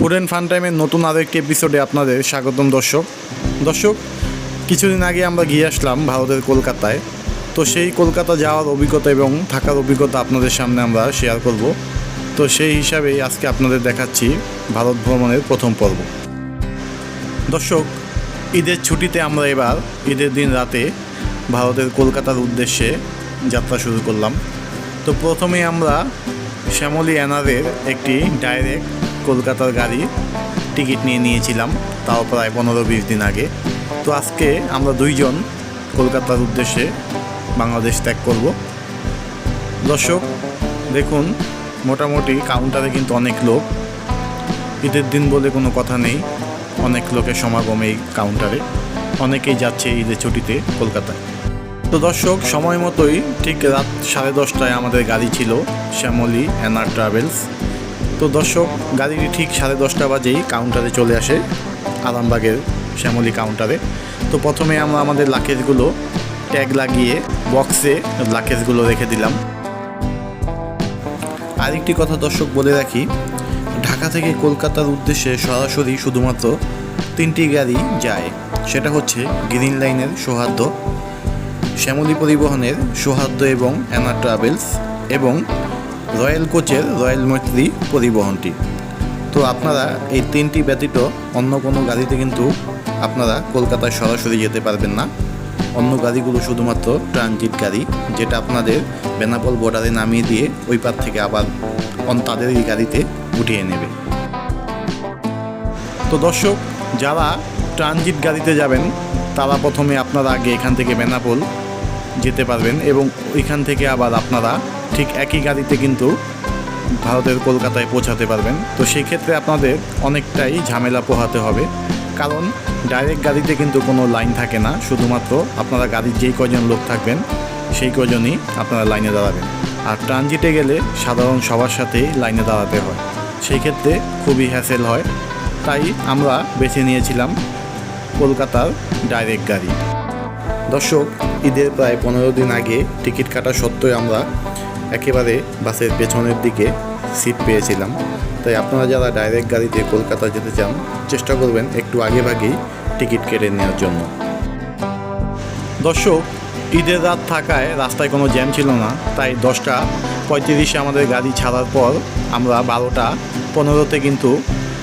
Food and fun টাইমের নতুন আরও একটি এপিসোডে আপনাদের স্বাগতম দর্শক। দর্শক, কিছুদিন আগে আমরা গিয়ে আসলাম ভারতের কলকাতায়। তো সেই কলকাতা যাওয়ার অভিজ্ঞতা এবং থাকার অভিজ্ঞতা আপনাদের সামনে আমরা শেয়ার করব। তো সেই হিসাবেই আজকে আপনাদের দেখাচ্ছি ভারত ভ্রমণের প্রথম পর্ব। দর্শক, ঈদের ছুটিতে আমরা এবার ঈদের দিন রাতে ভারতের কলকাতার উদ্দেশ্যে যাত্রা শুরু করলাম। তো প্রথমে আমরা শ্যামলী অ্যানারের একটি ডাইরেক্ট কলকাতার গাড়ি টিকিট নিয়ে নিয়েছিলাম, তাও প্রায় পনেরো বিশ দিন আগে। তো আজকে আমরা দুইজন কলকাতার উদ্দেশ্যে বাংলাদেশ ত্যাগ করব। দর্শক, দেখুন, মোটামুটি কাউন্টারে কিন্তু অনেক লোক। ঈদের দিন বলে কোনো কথা নেই, অনেক লোকের সমাগম এই কাউন্টারে অনেকেই যাচ্ছে ঈদের ছুটিতে কলকাতায়। তো দর্শক, সময় মতোই ঠিক রাত সাড়ে দশটায় আমাদের গাড়ি ছিল শ্যামলী অ্যানার ট্রাভেলস। তো দর্শক, গাড়িটি ঠিক সাড়ে দশটা বাজেই কাউন্টারে চলে আসে, আরামবাগের শ্যামলী কাউন্টারে তো প্রথমে আমরা আমাদের লাকেজগুলো ট্যাগ লাগিয়ে বক্সে লাকেজগুলো রেখে দিলাম। আরেকটি কথা দর্শক বলে রাখি, ঢাকা থেকে কলকাতার উদ্দেশ্যে সরাসরি শুধুমাত্র তিনটি গাড়ি যায়, সেটা হচ্ছে গ্রিন লাইনের সৌহার্দ্য, শ্যামলী পরিবহনের সৌহার্দ্য এবং অ্যানা ট্রাভেলস এবং রয়্যাল কোচের রয়্যাল মৈত্রী পরিবহনটি। তো আপনারা এই তিনটি ব্যতীত অন্য কোনো গাড়িতে কিন্তু আপনারা কলকাতায় সরাসরি যেতে পারবেন না। অন্য গাড়িগুলো শুধুমাত্র ট্রানজিট গাড়ি, যেটা আপনাদের বেনাপোল বর্ডারে নামিয়ে দিয়ে ওই পার থেকে আবার তাদের এই গাড়িতে উঠিয়ে নেবে। তো দর্শক, যারা ট্রানজিট গাড়িতে যাবেন, তারা প্রথমে আপনারা আগে এখান থেকে বেনাপোল যেতে পারবেন এবং ওইখান থেকে আবার আপনারা ঠিক একই গাড়িতে কিন্তু ভারতের কলকাতায় পৌঁছাতে পারবেন। তো সেই ক্ষেত্রে আপনাদের অনেকটাই ঝামেলা পোহাতে হবে। কারণ ডাইরেক্ট গাড়িতে কিন্তু কোনো লাইন থাকে না। শুধুমাত্র আপনারা গাড়ির যেই কজন লোক থাকবেন, সেই কজনই আপনারা লাইনে দাঁড়াবেন। আর ট্রানজিটে গেলে সাধারণ সবার সাথেই লাইনে দাঁড়াতে হয়। সেই ক্ষেত্রে খুবই হ্যাসেল হয়। তাই আমরা বেছে নিয়েছিলাম কলকাতার ডাইরেক্ট গাড়ি। দর্শক, ঈদের প্রায় পনেরো দিন আগে টিকিট কাটা সত্ত্বেও আমরা একেবারে বাসের পেছনের দিকে সিট পেয়েছিলাম। তাই আপনারা যারা ডাইরেক্ট গাড়িতে কলকাতা যেতে চান, চেষ্টা করবেন একটু আগে ভাগেই টিকিট কেটে নেওয়ার জন্য। দর্শক, ঈদের রাত থাকায় রাস্তায় কোনো জ্যাম ছিল না। তাই দশটা পঁয়ত্রিশে আমাদের গাড়ি ছাড়ার পর আমরা বারোটা পনেরোতে কিন্তু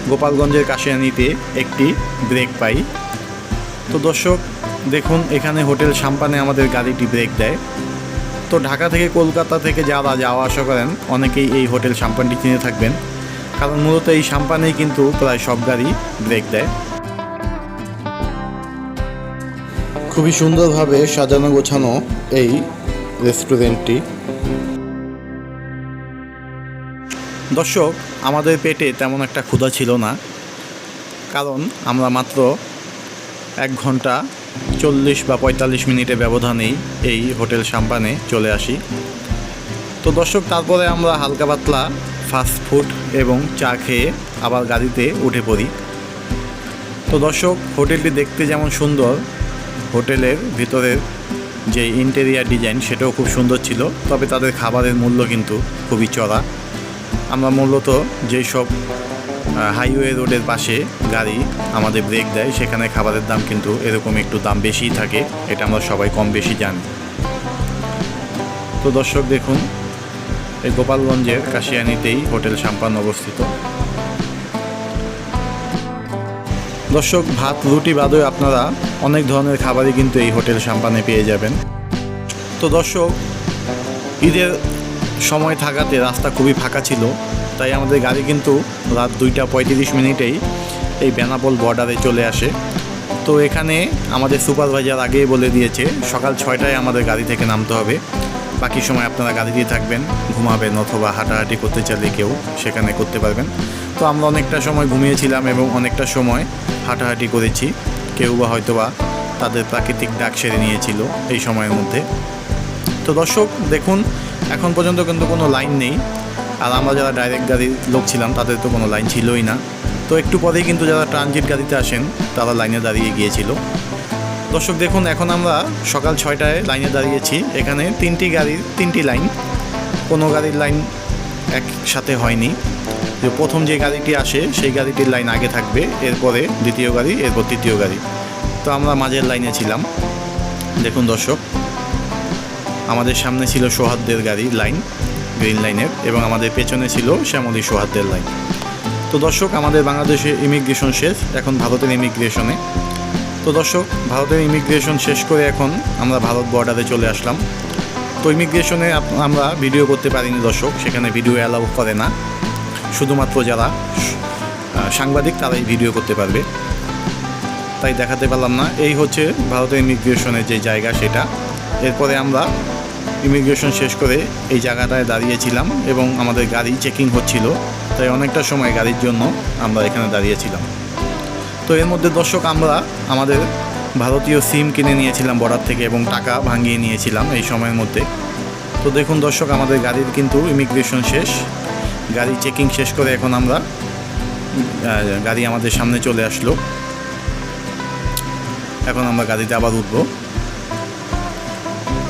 গোপালগঞ্জের কাশিয়ানিতে একটি ব্রেক পাই। তো দর্শক, দেখুন, এখানে হোটেল সাম্পানে আমাদের গাড়িটি ব্রেক দেয়। তো ঢাকা থেকে কলকাতা থেকে যারা যাওয়া আসা করেন অনেকেই এই হোটেল সাম্পানটি কিনে থাকবেন। কারণ মূলত এই সাম্পানেই কিন্তু প্রায় সব গাড়ি ব্রেক দেয়। খুবই সুন্দরভাবে সাজানো গোছানো এই রেস্টুরেন্টটি। দর্শক আমাদের পেটে তেমন একটা ক্ষুধা ছিল না। কারণ আমরা মাত্র এক ঘণ্টা চল্লিশ বা পঁয়তাল্লিশ মিনিটের ব্যবধানেই এই হোটেল সাম্পানে চলে আসি। তো দর্শক, তারপরে আমরা হালকা পাতলা ফাস্ট ফুড এবং চা খেয়ে আবার গাড়িতে উঠে পড়ি। তো দর্শক, হোটেলটি দেখতে যেমন সুন্দর, হোটেলের ভিতরের যে ইন্টেরিয়ার ডিজাইন সেটাও খুব সুন্দর ছিল, তবে তাদের খাবারের মূল্য কিন্তু খুবই চড়া। আমরা মূলত যেই সব হাইওয়ে রোডের পাশে গাড়ি আমাদের ব্রেক দেয়, সেখানে খাবারের দাম কিন্তু এরকম একটু দাম বেশিই থাকে, এটা আমরা সবাই কম বেশি জানি। তো দর্শক দেখুন, এই গোপালগঞ্জের কাশিয়ানিতেই হোটেল সাম্পান অবস্থিত। দর্শক, ভাত, রুটি বাদেও আপনারা অনেক ধরনের খাবারই কিন্তু এই হোটেল সাম্পানে পেয়ে যাবেন। তো দর্শক, ঈদের সময় থাকাতে রাস্তা খুবই ফাঁকা ছিল তাই আমাদের গাড়ি কিন্তু রাত দুইটা পঁয়ত্রিশ মিনিটেই এই বেনাপোল বর্ডারে চলে আসে। তো এখানে আমাদের সুপারভাইজার আগেই বলে দিয়েছে, সকাল ছয়টায় আমাদের গাড়ি থেকে নামতে হবে। বাকি সময় আপনারা গাড়ি দিয়ে থাকবেন, ঘুমাবেন অথবা হাঁটাহাঁটি করতে চাইলে কেউ সেখানে করতে পারবেন। তো আমরা অনেকটা সময় ঘুমিয়েছিলাম এবং অনেকটা সময় হাঁটাহাঁটি করেছি। কেউ বা হয়তোবা তাদের প্রাকৃতিক ডাক সেরে নিয়েছিল এই সময়ের মধ্যে। তো দর্শক, দেখুন, এখন পর্যন্ত কিন্তু কোনো লাইন নেই। আর আমরা যারা ডাইরেক্ট গাড়ির লোক ছিলাম, তাদের তো কোনো লাইন ছিলই না। তো একটু পরেই কিন্তু যারা ট্রানজিট গাড়িতে আসেন, তারা লাইনে দাঁড়িয়ে গিয়েছিল। দর্শক দেখুন, এখন আমরা সকাল ছয়টায় লাইনে দাঁড়িয়েছি। এখানে তিনটি গাড়ির তিনটি লাইন কোনো গাড়ির লাইন একসাথে হয়নি। যে প্রথম যে গাড়িটি আসে, সেই গাড়িটির লাইন আগে থাকবে, এরপরে দ্বিতীয় গাড়ি, এরপর তৃতীয় গাড়ি। তো আমরা মাঝের লাইনে ছিলাম। দেখুন দর্শক, আমাদের সামনে ছিল সোহাদ্দের গাড়ি লাইন গ্রিন লাইনের এবং আমাদের পেছনে ছিল শ্যামলী সোহাদ্দের লাইন। তো দর্শক, আমাদের বাংলাদেশে ইমিগ্রেশন শেষ, এখন ভারতের ইমিগ্রেশনে। তো দর্শক, ভারতের ইমিগ্রেশন শেষ করে এখন আমরা ভারত বর্ডারে চলে আসলাম। তো ইমিগ্রেশনে আমরা ভিডিও করতে পারিনি দর্শক, সেখানে ভিডিও অ্যালাউ করে না। শুধুমাত্র যারা সাংবাদিক, তারাই ভিডিও করতে পারবে। তাই দেখাতে পারলাম না। এই হচ্ছে ভারতের ইমিগ্রেশনের যে জায়গা, সেটা। এরপরে আমরা ইমিগ্রেশন শেষ করে এই জায়গাটায় দাঁড়িয়েছিলাম এবং আমাদের গাড়ি চেকিং হচ্ছিল, তাই অনেকটা সময় গাড়ির জন্য আমরা এখানে দাঁড়িয়েছিলাম। তো এর মধ্যে দর্শক, আমরা আমাদের ভারতীয় সিম কিনে নিয়েছিলাম বর্ডার থেকে এবং টাকা ভাঙিয়ে নিয়েছিলাম এই সময়ের মধ্যে। তো দেখুন দর্শক, আমাদের গাড়ির কিন্তু ইমিগ্রেশন শেষ, গাড়ি চেকিং শেষ করে এখন আমরা গাড়ি আমাদের সামনে চলে আসলো। এখন আমরা গাড়িতে আবার উঠবো।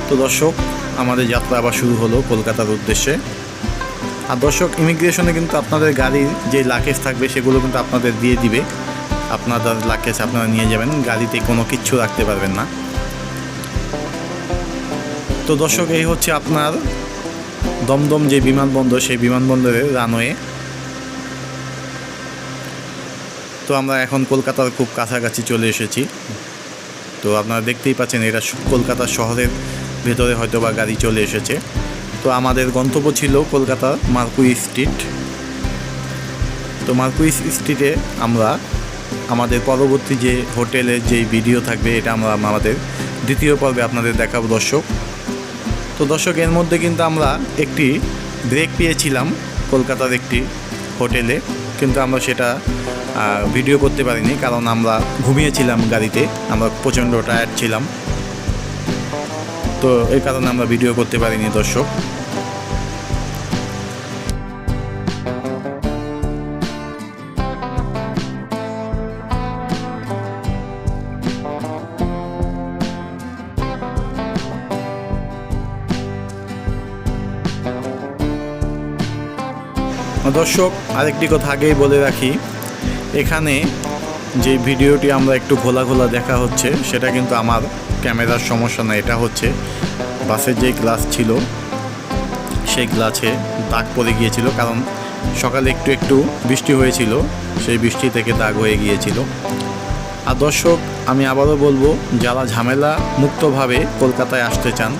তো দর্শক আমাদের যাত্রা আবার শুরু হলো কলকাতার উদ্দেশ্যে। আর দর্শক ইমিগ্রেশনে কিন্তু আপনাদের গাড়ির যে লাকেজ থাকবে সেগুলো কিন্তু আপনাদের দিয়ে দিবে। আপনাদের লাকেজ আপনারা নিয়ে যাবেন, গাড়িতে কোনো কিচ্ছু রাখতে পারবেন না। তো দর্শক, এই হচ্ছে আপনার দমদম যে বিমানবন্দর, সেই বিমানবন্দরের রানওয়ে তো আমরা এখন কলকাতার খুব কাছাকাছি চলে এসেছি। তো আপনারা দেখতেই পাচ্ছেন, এটা কলকাতা শহরের ভেতরে হয়তো বা গাড়ি চলে এসেছে। তো আমাদের গন্তব্য ছিল কলকাতা মার্কুই স্ট্রিট। তো মার্কুই স্ট্রিটে আমরা আমাদের পরবর্তী যে হোটেলের যে ভিডিও থাকবে, এটা আমরা আমাদের দ্বিতীয় পর্বে আপনাদের দেখাবো দর্শক। তো দর্শক, এর মধ্যে কিন্তু আমরা একটি ব্রেক পেয়েছিলাম কলকাতার একটি হোটেলে, কিন্তু আমরা সেটা ভিডিও করতে পারিনি, কারণ আমরা ঘুমিয়েছিলাম গাড়িতে, আমরা প্রচণ্ড টায়ার্ড ছিলাম। তো এই কারণে আমরা ভিডিও করতে পারিনি, দর্শক। দর্শক, আরেকটি কথা আগেই বলে রাখি। এখানে যে ভিডিওটি আমরা একটু খোলা খোলা দেখা হচ্ছে, সেটা কিন্তু আমার ক্যামেরার সমস্যা না, এটা হচ্ছে বাসের যে গ্লাস ছিল, সেই গ্লাসে দাগ পড়ে গিয়েছিল, কারণ সকালে একটু একটু বৃষ্টি হয়েছিল, সেই বৃষ্টি থেকে দাগ হয়ে গিয়েছিল। আর দর্শক, আমি আবারও বলব, যারা ঝামেলা মুক্তভাবে কলকাতায় আসতে চান,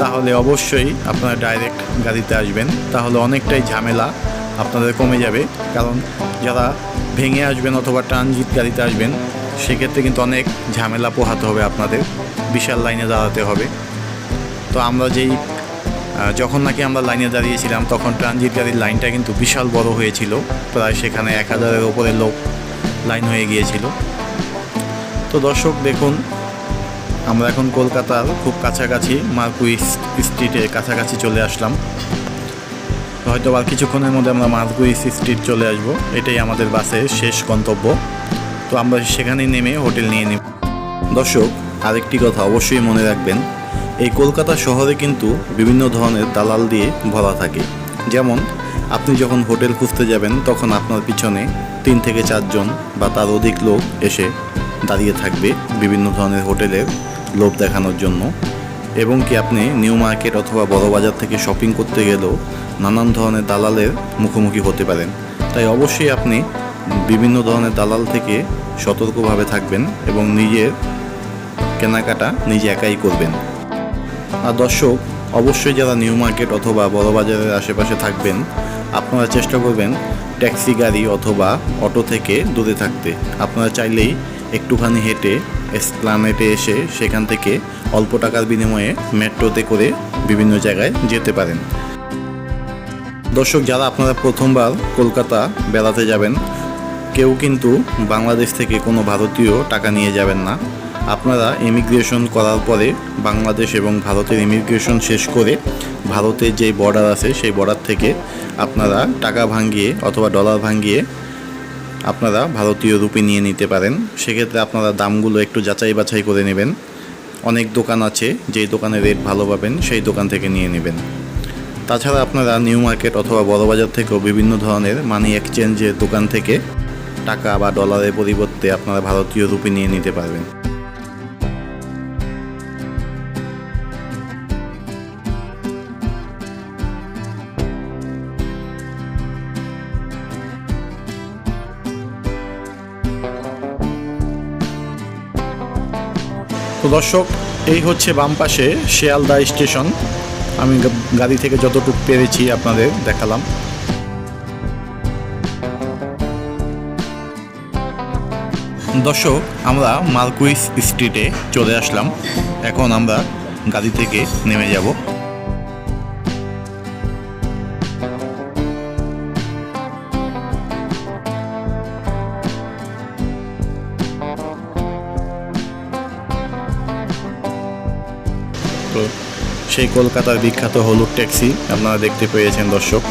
তাহলে অবশ্যই আপনারা ডাইরেক্ট গাড়িতে আসবেন, তাহলে অনেকটাই ঝামেলা আপনাদের কমে যাবে, কারণ যারা ভেঙে আসবেন অথবা ট্রানজিট গাড়িতে আসবেন, সেক্ষেত্রে কিন্তু অনেক ঝামেলা পোহাতে হবে আপনাদের, বিশাল লাইনে দাঁড়াতে হবে। তো আমরা যেই যখন নাকি আমরা লাইনে দাঁড়িয়েছিলাম, তখন ট্রানজিট গাড়ির লাইনটা কিন্তু বিশাল বড় হয়েছিল, প্রায় সেখানে এক হাজারের ওপরে লোক লাইন হয়ে গিয়েছিল। তো দর্শক, দেখুন, আমরা এখন কলকাতার খুব কাছাকাছি মার্কুই স্ট্রিটের কাছাকাছি চলে আসলাম। হয়তো আর কিছুক্ষণের মধ্যে আমরা মার্কুই স্ট্রিট চলে আসব। এটাই আমাদের বাসের শেষ গন্তব্য। তো আমরা সেখানেই নেমে হোটেল নিয়ে নিব। দর্শক, আরেকটি কথা অবশ্যই মনে রাখবেন, এই কলকাতা শহরে কিন্তু বিভিন্ন ধরনের দালাল দিয়ে ভরা থাকে। যেমন, আপনি যখন হোটেল খুঁজতে যাবেন, তখন আপনার পিছনে তিন থেকে চারজন বা তার অধিক লোক এসে দাঁড়িয়ে থাকবে বিভিন্ন ধরনের হোটেলের লোভ দেখানোর জন্য। এবং কি আপনি নিউ মার্কেট অথবা বড় বাজার থেকে শপিং করতে গেলেও নানান ধরনের দালালের মুখোমুখি হতে পারেন। তাই অবশ্যই আপনি বিভিন্ন ধরনের দালাল থেকে সতর্কভাবে থাকবেন এবং নিজের কেনাকাটা নিজে একাই করবেন। আর দর্শক, অবশ্যই যারা নিউ মার্কেট অথবা বড় বাজারের আশেপাশে থাকবেন, আপনারা চেষ্টা করবেন ট্যাক্সি গাড়ি অথবা অটো থেকে দূরে থাকতে। আপনারা চাইলেই একটুখানি হেঁটে এসপ্লানেটে এসে সেখান থেকে অল্প টাকার বিনিময়ে মেট্রোতে করে বিভিন্ন জায়গায় যেতে পারেন। দর্শক, যারা আপনারা প্রথমবার কলকাতা বেড়াতে যাবেন, কেউ কিন্তু বাংলাদেশ থেকে কোনো ভারতীয় টাকা নিয়ে যাবেন না। আপনারা ইমিগ্রেশন করার পরে বাংলাদেশ এবং ভারতের ইমিগ্রেশন শেষ করে ভারতের যে বর্ডার আছে, সেই বর্ডার থেকে আপনারা টাকা ভাঙ্গিয়ে অথবা ডলার ভাঙ্গিয়ে আপনারা ভারতীয় রুপি নিয়ে নিতে পারেন। সেক্ষেত্রে আপনারা দামগুলো একটু যাচাই বাছাই করে নেবেন। অনেক দোকান আছে, যেই দোকানে রেট ভালো পাবেন, সেই দোকান থেকে নিয়ে নেবেন। তাছাড়া আপনারা নিউ মার্কেট অথবা বড়বাজার থেকেও বিভিন্ন ধরনের মানি এক্সচেঞ্জের দোকান থেকে টাকা বা ডলারের পরিবর্তে আপনারা ভারতীয় রুপি নিয়ে নিতে পারবেন। তো দর্শক, এই হচ্ছে বাম পাশে শিয়ালদা স্টেশন। আমি গাড়ি থেকে যতটুকু পেরেছি আপনাদের দেখালাম। দর্শক, আমরা মালকুইস স্ট্রিটে চলে আসলাম। এখন আমরা গাড়ি থেকে নেমে যাব। সেই কলকাতার বিখ্যাত হলুদ ট্যাক্সি আপনারা দেখতে পেয়েছেন, দর্শক।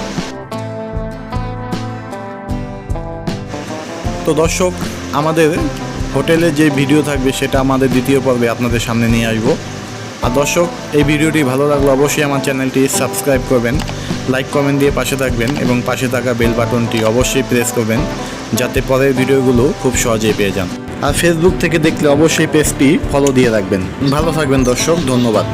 তো দর্শক, আমাদের হোটেলে যে ভিডিও থাকবে সেটা আমাদের দ্বিতীয় পর্বে আপনাদের সামনে নিয়ে আসব। আর দর্শক, এই ভিডিওটি ভালো লাগলে অবশ্যই আমার চ্যানেলটি সাবস্ক্রাইব করবেন, লাইক, কমেন্ট দিয়ে পাশে থাকবেন এবং পাশে থাকা বেল বাটনটি অবশ্যই প্রেস করবেন, যাতে পরের ভিডিওগুলো খুব সহজেই পেয়ে যান। আর ফেসবুক থেকে দেখলে অবশ্যই পেজটি ফলো দিয়ে রাখবেন। ভালো থাকবেন দর্শক, ধন্যবাদ।